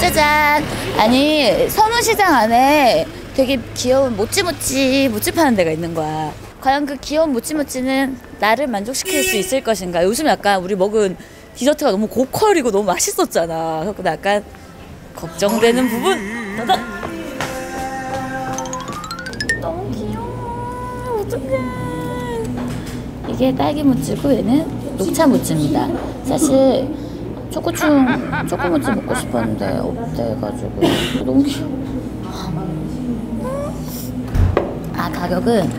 짜잔! 아니 선우시장 안에 되게 귀여운 모찌모찌 모찌 파는 데가 있는 거야. 과연 그 귀여운 모찌모찌는 나를 만족시킬 수 있을 것인가? 요즘 약간 우리 먹은 디저트가 너무 고퀄이고 너무 맛있었잖아. 그래서 나 약간 걱정되는 부분. 따단. 너무 귀여워. 어떡해. 이게 딸기 모찌고 얘는 녹차 모찌입니다. 사실 초코충 초코모찌 먹고 싶었는데 없대가지고 너무 귀여워. 아 가격은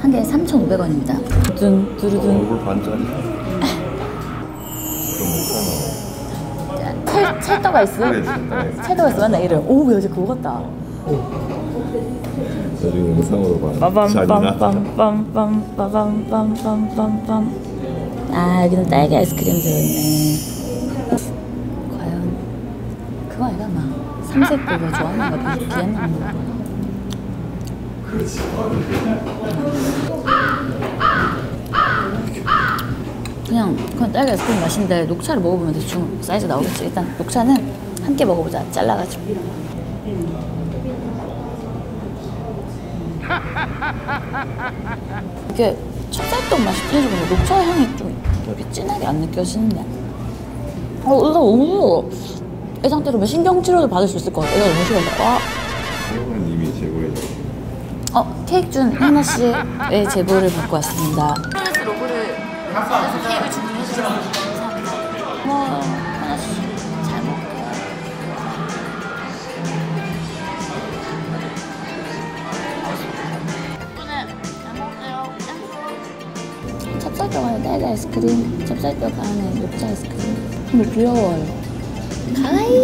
한 개에 3,500원입니다. 둔 두루둔. 얼굴 반짜리. 좀찰 찰떡가 있어. 찰떡가 있어. 맞나 이름. 오 여자 그거 같다. 나중에 영상으로 봐. 잔이나. 빰빰빰빰빰빰빰빰빰빰빰. 아 여기는 딸기 아이스크림 들어있네. 과연 그거 아이가 막 삼색 그거 좋아하는 거 비- 비엔나 거. 그냥 그냥 딸기 아이스크림 맛인데 녹차를 먹어보면 대충 사이즈 나오겠지. 일단 녹차는 한개 먹어보자. 잘라가지고. 이게 찹쌀떡 맛이 진해지고 녹차 향이 좀 이렇게 진하게 안 느껴지는데. 어, 이거 너무 이 상태로 신경치료도 받을 수 있을 것 같아. 이거 너무 싫은데. 와. 이건 이미 제거해. 어, 케이크 준 하나 씨의 제보를 받고 왔습니다. 로고를 케이크를 주문해 주셔서 सबसे टोकाइज आइसक्रीम सबसे टोकान है आइसक्रीम मिटलो वालो खाई